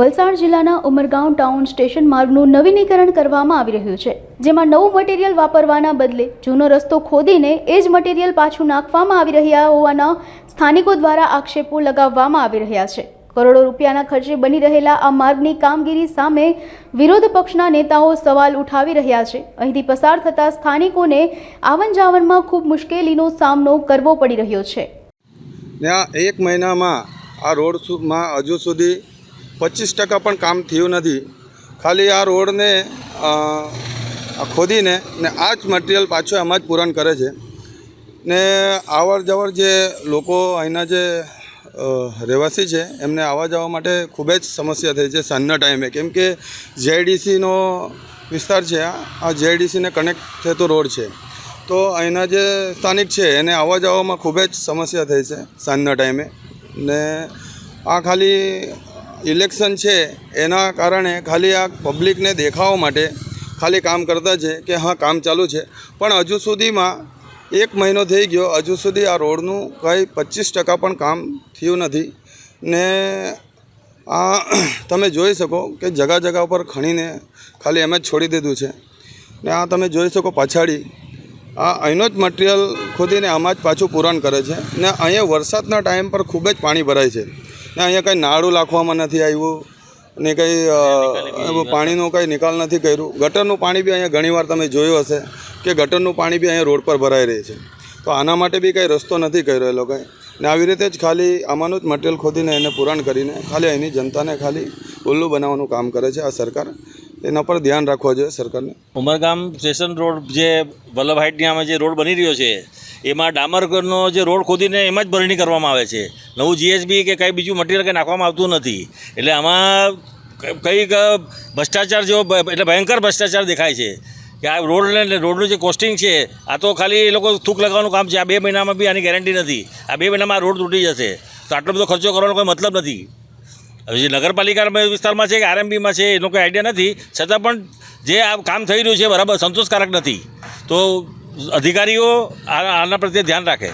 વલસાડ જિલ્લાના Umargam town station માર્ગનું નવીનીકરણ કરવામાં આવી રહ્યું છે, જેમાં નવું મટીરિયલ વાપરવાના બદલે જૂનો રસ્તો ખોદીને એ જ મટીરિયલ પાછું નાખવામાં આવી રહ્યા હોવાના સ્થાનિકો દ્વારા આક્ષેપો લગાવવામાં આવી રહ્યા છે. કરોડો રૂપિયાના ખર્ચે બની રહેલા આ માર્ગની કામગીરી સામે વિરોધ પક્ષના નેતાઓ સવાલ ઉઠાવી રહ્યા છે. અહીંથી પસાર થતા સ્થાનિકોને આવન જાવનમાં ખૂબ મુશ્કેલીનો સામનો કરવો પડી રહ્યો છે. એક મહિનામાં આ રોડમાં હજુ સુધી પચીસ ટકા પણ કામ થયું નથી. ખાલી આ રોડને ખોદીને ને આ જ મટીરિયલ પાછું એમાં જ પૂરણ કરે છે. ને આવર જવર જે લોકો અહીંના જે રહેવાસી છે, એમને આવવા જવા માટે ખૂબ જ સમસ્યા થઈ છે સાંજના ટાઈમે. કેમ કે જેઆઈડીસીનો વિસ્તાર છે, આ જેઆઈડીસીને કનેક્ટ થતો રોડ છે. તો અહીંના જે સ્થાનિક છે, એને આવવા જવામાં ખૂબ જ સમસ્યા થઈ છે સાંજના ટાઈમે. ને આ ખાલી ઇલેક્શન છે, એના કારણે ખાલી આ પબ્લિકને દેખાવા માટે ખાલી કામ કરતા છે કે હા, કામ ચાલુ છે. પણ હજુ સુધીમાં એક મહિનો થઈ ગયો, હજુ સુધી આ રોડનું કંઈ પચીસ ટકા પણ કામ થયું નથી. ને આ તમે જોઈ શકો કે જગા જગા ઉપર ખણીને ખાલી એમ જ છોડી દીધું છે. ને આ તમે જોઈ શકો પછાડી. આ અહીંનો જ મટીરિયલ ખોદીને આમાં જ પાછું પૂરણ કરે છે. ને અહીંયા વરસાદના ટાઈમ પર ખૂબ જ પાણી ભરાય છે. ને, અહીંયા કંઈ નાળું નાખવામાં નથી આવ્યું ને કંઈ પાણીનો કંઈ નિકાલ નથી કર્યું. ગટરનું પાણી બી અહીંયા ઘણીવાર તમે જોયું હશે કે ગટરનું પાણી બી અહીંયા રોડ પર ભરાઈ રહે છે. તો આના માટે બી કંઈ રસ્તો નથી કર્યો એ લોકોએ. ને આવી રીતે જ ખાલી આમાંનું જ મટીરિયલ ખોદીને એને પુરાણ કરીને ખાલી અહીંની જનતાને ખાલી ઉલ્લું બનાવવાનું કામ કરે છે આ સરકાર. એના પર ધ્યાન રાખવા જોઈએ સરકારને. ઉમરગામ સ્ટેશન રોડ જે વલ્લભ હાઇટની જે રોડ બની રહ્યો છે એમાં ડામરનો જે રોડ ખોદીને એમાં જ ભરણી કરવામાં આવે છે. નવું જીએસબી કે કંઈ બીજું મટીરિયલ કંઈ નાખવામાં આવતું નથી. એટલે આમાં કંઈક ભ્રષ્ટાચાર જેવો એટલે ભયંકર ભ્રષ્ટાચાર દેખાય છે. કે આ રોડને રોડનું જે કોસ્ટિંગ છે, આ તો ખાલી એ લોકો થૂક લગાવવાનું કામ છે. આ બે મહિનામાં બી આની ગેરંટી નથી. આ બે મહિનામાં રોડ તૂટી જશે. તો આટલો બધો ખર્ચો કરવાનો કોઈ મતલબ નથી. હવે જે નગરપાલિકા વિસ્તારમાં છે કે આરએમબીમાં છે, એનો કોઈ આઈડિયા નથી. છતાં પણ જે આ કામ થઈ રહ્યું છે, બરાબર, સંતોષકારક નથી. તો અધિકારીઓ આના પ્રત્યે ધ્યાન રાખે.